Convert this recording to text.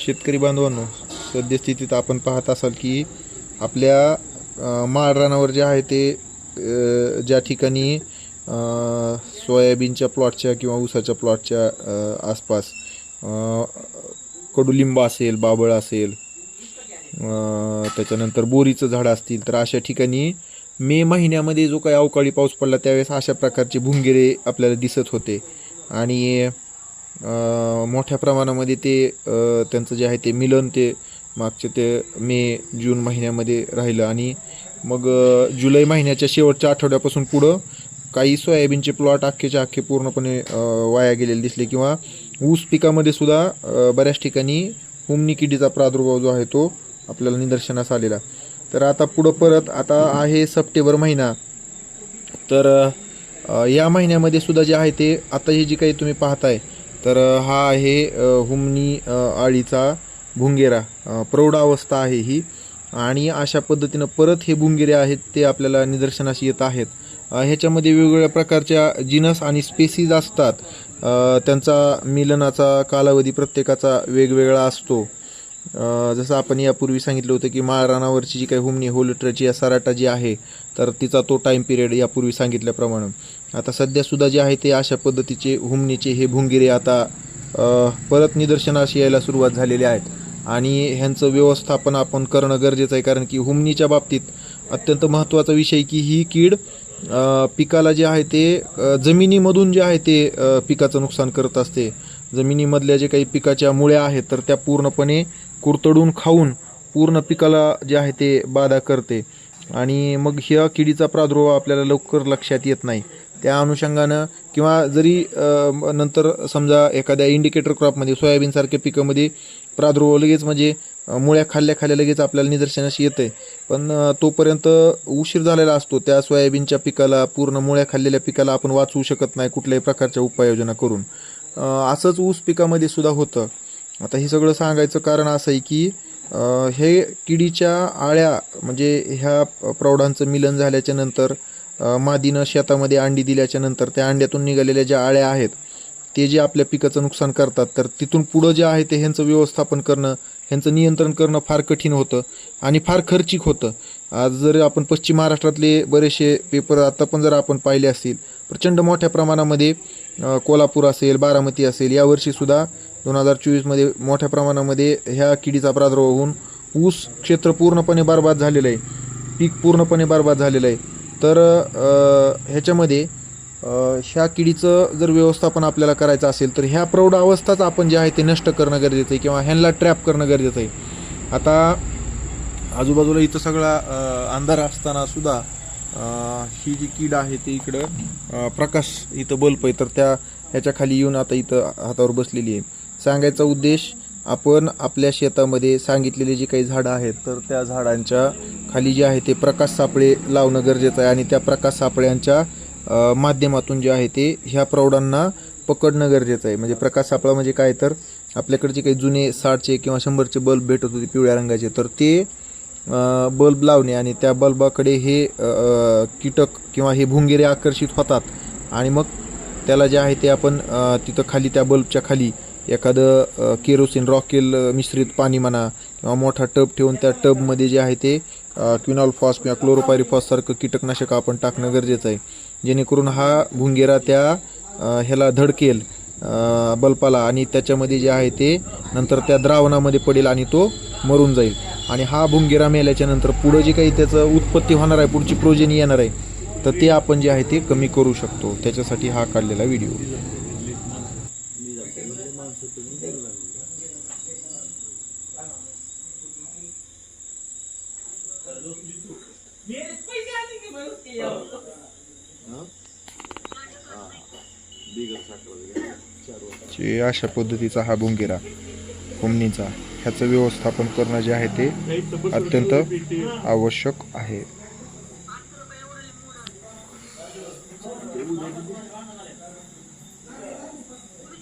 शेतकरी बांधवांनो सद्यस्थितीत आपण पाहत असाल की आपल्या माळरानावर जे आहे ते ज्या ठिकाणी सोयाबीनच्या प्लॉटच्या किंवा ऊसाच्या प्लॉटच्या आसपास कडुलिंब असेल बाबळ असेल त्याच्यानंतर बोरीचं झाड असतील तर अशा ठिकाणी मे महिन्यामध्ये जो काही अवकाळी पाऊस पडला त्यावेळेस अशा प्रकारचे भुंगेरे आपल्याला दिसत होते. आणि मोठ्या प्रमाणामध्ये ते त्यांचं जे आहे ते मिलन ते मागचे ते मे जून महिन्यामध्ये राहिलं. आणि मग जुलै महिन्याच्या शेवटच्या आठवड्यापासून पुढं काही सोयाबीनचे प्लॉट अख्खेच्या अख्खे पूर्णपणे वाया गेलेले दिसले किंवा ऊस पिकामध्ये सुद्धा बऱ्याच ठिकाणी हुमनी किडीचा प्रादुर्भाव जो आहे तो आपल्याला निदर्शनास आलेला. तर आता पुढं परत आता आहे सप्टेंबर महिना. तर या महिन्यामध्ये सुद्धा जे आहे ते आता ही जी काही तुम्ही पाहताय तर हा आहे हुमनी आळीचा भुंगेरा. प्रौढावस्था आहे ही. आणि अशा पद्धतीनं परत हे भुंगेरे आहेत ते आपल्याला निदर्शनाशी येत आहेत. ह्याच्यामध्ये वेगवेगळ्या प्रकारच्या जिनस आणि स्पेसीज असतात. त्यांचा मिलनाचा कालावधी प्रत्येकाचा वेगवेगळा असतो. जसं आपण यापूर्वी सांगितलं होतं की माळरानावरची जी काही हुमणी होलिटरची या सराटा जी आहे तर तिचा तो टाईम पिरियड यापूर्वी सांगितल्याप्रमाणे. आता सध्या सुद्धा जे आहे ते अशा पद्धतीचे हुमणीचे हे भुंगिरे आता परत निदर्शनास यायला सुरुवात झालेली आहेत. आणि ह्यांचं व्यवस्थापन आपण करणं गरजेचं आहे कारण की हुमणीच्या बाबतीत अत्यंत महत्त्वाचा विषय की ही कीड पिकाला जे आहे ते जमिनीमधून जे आहे ते पिकाचं नुकसान करत असते. जमिनीमधल्या जे काही पिकाच्या मुळ्या आहेत तर त्या पूर्णपणे कुरतडून खाऊन पूर्ण पिकाला जे आहे ते बाधा करते. आणि मग ह्या किडीचा प्रादुर्भाव आपल्याला लवकर लक्षात येत नाही. त्या अनुषंगानं किंवा जरी नंतर समजा एखाद्या इंडिकेटर क्रॉपमध्ये सोयाबीनसारख्या पिकामध्ये प्रादुर्भाव लगेच म्हणजे मुळ्या खाल्ल्या खाल्ल्या लगेच आपल्याला निदर्शनास येते पण तोपर्यंत उशीर झालेला असतो त्या सोयाबीनच्या पिकाला पूर्ण मुळ्या खाल्लेल्या पिकाला आपण वाचवू शकत नाही कुठल्याही प्रकारच्या उपाययोजना करून. असंच ऊस पिकामध्ये सुद्धा होतं. आता हे सगळं सांगायचं कारण असं आहे की हे किडीच्या आळ्या म्हणजे ह्या प्रौढांचं मिलन झाल्याच्यानंतर मादीनं शेतामध्ये अंडी दिल्याच्या नंतर त्या अंड्यातून निघालेल्या ज्या आळ्या आहेत ते जे आपल्या पिकाचं नुकसान करतात तर तिथून पुढं जे आहे ते ह्यांचं व्यवस्थापन करणं ह्यांचं नियंत्रण करणं फार कठीण होतं आणि फार खर्चिक होतं. आज जर आपण पश्चिम महाराष्ट्रातले बरेचसे पेपर आता पण जर आपण पाहिले असतील प्रचंड मोठ्या प्रमाणामध्ये कोल्हापूर असेल बारामती असेल यावर्षीसुद्धा दोन हजार चोवीसमध्ये मोठ्या प्रमाणामध्ये ह्या किडीचा प्रादुर्भाव होऊन ऊस क्षेत्र पूर्णपणे बरबाद झालेलं आहे. पीक पूर्णपणे बरबाद झालेलं आहे. तर ह्याच्यामध्ये ह्या किडीचं जर व्यवस्थापन आपल्याला करायचं असेल तर ह्या प्रौढ अवस्थाच आपण जे आहे ते नष्ट करणं गरजेचं आहे किंवा ह्यांना ट्रॅप करणं गरजेचं आहे. आता आजूबाजूला इथं सगळा अंधार असताना सुद्धा ही जी कीड आहे ती इकडं प्रकाश इथं बल्ब आहे तर त्या ह्याच्या खाली येऊन आता इथं हातावर बसलेली आहे. सांगायचा उद्देश आपण आपल्या शेतामध्ये सांगितलेली जी काही झाडं आहेत तर त्या झाडांच्या खाली जे आहे ते प्रकाश सापळे लावणं गरजेचं आहे. आणि त्या प्रकाश सापळ्यांच्या माध्यमातून जे आहे ते ह्या प्रौढांना पकडणं गरजेचं आहे. म्हणजे प्रकाश सापळा म्हणजे काय? तर आपल्याकडे जे काही जुने साठचे किंवा शंभरचे बल्ब भेटत होते पिवळ्या रंगाचे तर ते बल्ब लावणे आणि त्या बल्बाकडे हे कीटक किंवा हे भुंगेरे आकर्षित होतात. आणि मग त्याला जे आहे ते आपण तिथं खाली त्या बल्बच्या खाली एखादं केरोसिन रॉकेल मिश्रित पाणी म्हणा किंवा मोठा टब ठेवून त्या टबमध्ये जे आहे ते क्विनॉलफॉस क्विनॉल फॉस किंवा क्लोरोपायरिफॉससारखं कीटकनाशक आपण टाकणं गरजेचं आहे. जेणेकरून हा भुंगेरा त्या ह्याला धडकेल बल्पाला आणि त्याच्यामध्ये जे आहे ते नंतर त्या द्रावणामध्ये पडेल आणि तो मरून जाईल. आणि हा भुंगेरा मेल्याच्या नंतर पुढं जे काही त्याचं उत्पत्ती होणार आहे पुढची प्रोजेनी येणार आहे तर ते आपण जे आहे ते कमी करू शकतो. त्याच्यासाठी हा काढलेला व्हिडिओ. अशा पद्धतीचा हा बुंगेरा कुमणीचा ह्याचं व्यवस्थापन करणं जे आहे ते अत्यंत आवश्यक आहे.